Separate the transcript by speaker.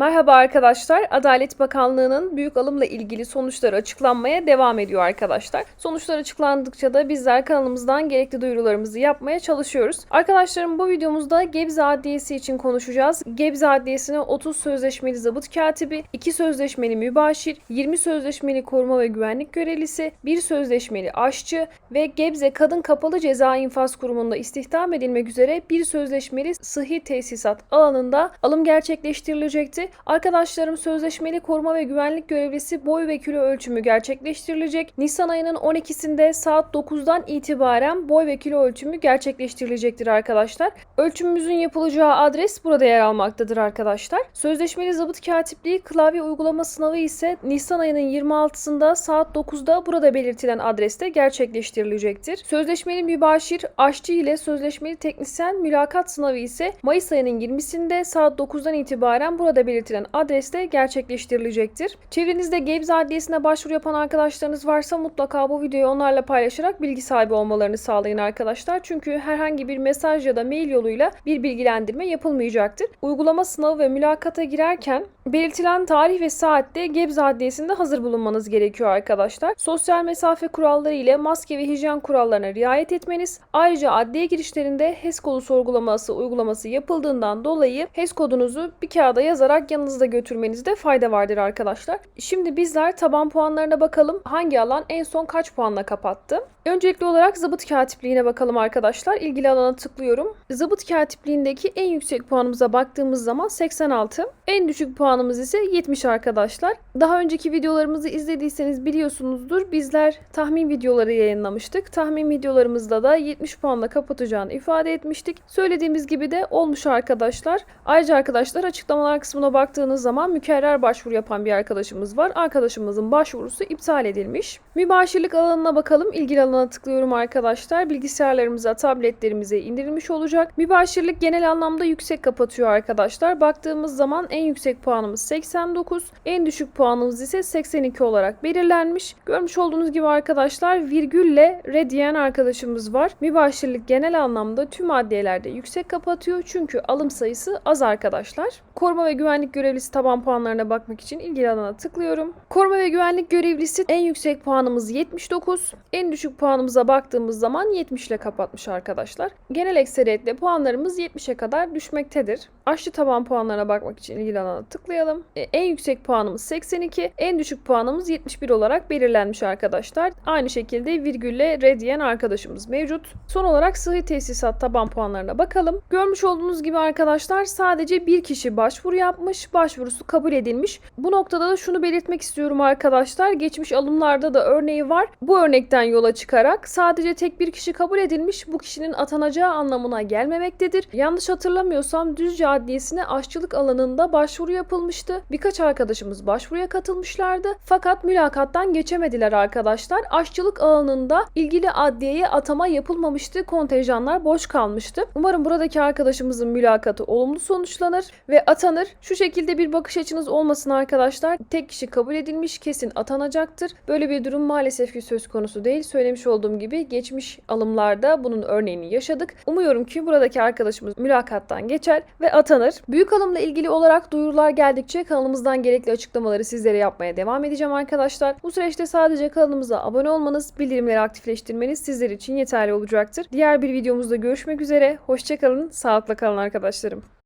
Speaker 1: Merhaba arkadaşlar. Adalet Bakanlığı'nın büyük alımla ilgili sonuçları açıklanmaya devam ediyor arkadaşlar. Sonuçlar açıklandıkça da bizler kanalımızdan gerekli duyurularımızı yapmaya çalışıyoruz. Arkadaşlarım bu videomuzda Gebze Adliyesi için konuşacağız. Gebze Adliyesi'ne 30 sözleşmeli zabıt katibi, 2 sözleşmeli mübaşir, 20 sözleşmeli koruma ve güvenlik görevlisi, 1 sözleşmeli aşçı ve Gebze Kadın Kapalı Ceza İnfaz Kurumu'nda istihdam edilmek üzere bir sözleşmeli sıhhi tesisat alanında alım gerçekleştirilecekti. Arkadaşlarım sözleşmeli koruma ve güvenlik görevlisi boy ve kilo ölçümü gerçekleştirilecek. Nisan ayının 12'sinde saat 9'dan itibaren boy ve kilo ölçümü gerçekleştirilecektir arkadaşlar. Ölçümümüzün yapılacağı adres burada yer almaktadır arkadaşlar. Sözleşmeli zabıt katipliği klavye uygulama sınavı ise Nisan ayının 26'sında saat 9'da burada belirtilen adreste gerçekleştirilecektir. Sözleşmeli mübaşir aşçı ile sözleşmeli teknisyen mülakat sınavı ise Mayıs ayının 20'sinde saat 9'dan itibaren burada belirtilen adreste gerçekleştirilecektir. Çevrenizde Gebze Adliyesi'ne başvuru yapan arkadaşlarınız varsa mutlaka bu videoyu onlarla paylaşarak bilgi sahibi olmalarını sağlayın arkadaşlar. Çünkü herhangi bir mesaj ya da mail yoluyla bir bilgilendirme yapılmayacaktır. Uygulama sınavı ve mülakata girerken belirtilen tarih ve saatte Gebze Adliyesi'nde hazır bulunmanız gerekiyor arkadaşlar. Sosyal mesafe kuralları ile maske ve hijyen kurallarına riayet etmeniz. Ayrıca adliye girişlerinde HES kodu sorgulaması uygulaması yapıldığından dolayı HES kodunuzu bir kağıda yazarak yanınızda götürmenizde fayda vardır arkadaşlar. Şimdi bizler taban puanlarına bakalım. Hangi alan en son kaç puanla kapattı? Öncelikli olarak zabıt katipliğine bakalım arkadaşlar. İlgili alana tıklıyorum. Zabıt katipliğindeki en yüksek puanımıza baktığımız zaman 86. En düşük puanımız ise 70 arkadaşlar. Daha önceki videolarımızı izlediyseniz biliyorsunuzdur. Bizler tahmin videoları yayınlamıştık. Tahmin videolarımızda da 70 puanla kapatacağını ifade etmiştik. Söylediğimiz gibi de olmuş arkadaşlar. Ayrıca arkadaşlar açıklamalar kısmına baktığınız zaman mükerrer başvuru yapan bir arkadaşımız var. Arkadaşımızın başvurusu iptal edilmiş. Mübaşirlik alanına bakalım. İlgili alana tıklıyorum arkadaşlar. Bilgisayarlarımıza, tabletlerimize indirilmiş olacak. Mübaşirlik genel anlamda yüksek kapatıyor arkadaşlar. Baktığımız zaman en yüksek puanımız 89, en düşük puanımız ise 82 olarak belirlenmiş. Görmüş olduğunuz gibi arkadaşlar virgülle red diyen arkadaşımız var. Mübaşirlik genel anlamda tüm adliyelerde yüksek kapatıyor çünkü alım sayısı az arkadaşlar. Koruma ve güvenlik görevlisi taban puanlarına bakmak için ilgili alana tıklıyorum. Koruma ve güvenlik görevlisi en yüksek puanımız 79, en düşük puanımıza baktığımız zaman 70 ile kapatmış arkadaşlar. Genel ekseriyetle puanlarımız 70'e kadar düşmektedir. Aşçı taban puanlarına bakmak için ilgili alana tıklayalım. E, en yüksek puanımız 82, en düşük puanımız 71 olarak belirlenmiş arkadaşlar. Aynı şekilde virgülle red diyen arkadaşımız mevcut. Son olarak sıhhi tesisat taban puanlarına bakalım. Görmüş olduğunuz gibi arkadaşlar sadece bir kişi başvuru yapmış, başvurusu kabul edilmiş. Bu noktada da şunu belirtmek istiyorum arkadaşlar. Geçmiş alımlarda da örneği var. Bu örnekten yola çıkarak sadece tek bir kişi kabul edilmiş. Bu kişinin atanacağı anlamına gelmemektedir. Yanlış hatırlamıyorsam Düzce Adliyesi'ne aşçılık alanında başvuru yapılmıştı. Birkaç arkadaşımız başvuruya katılmışlardı. Fakat mülakattan geçemediler arkadaşlar. Aşçılık alanında ilgili adliyeye atama yapılmamıştı. Kontenjanlar boş kalmıştı. Umarım buradaki arkadaşımızın mülakatı olumlu sonuçlanır ve atanır. Şu şekilde bir bakış açınız olmasın arkadaşlar. Tek kişi kabul edilmiş kesin atanacaktır. Böyle bir durum maalesef ki söz konusu değil. Söylemiş olduğum gibi geçmiş alımlarda bunun örneğini yaşadık. Umuyorum ki buradaki arkadaşımız mülakattan geçer ve atanır. Büyük alımla ilgili olarak duyurular geldikçe kanalımızdan gerekli açıklamaları sizlere yapmaya devam edeceğim arkadaşlar. Bu süreçte sadece kanalımıza abone olmanız, bildirimleri aktifleştirmeniz sizler için yeterli olacaktır. Diğer bir videomuzda görüşmek üzere. Hoşçakalın, sağlıkla kalın arkadaşlarım.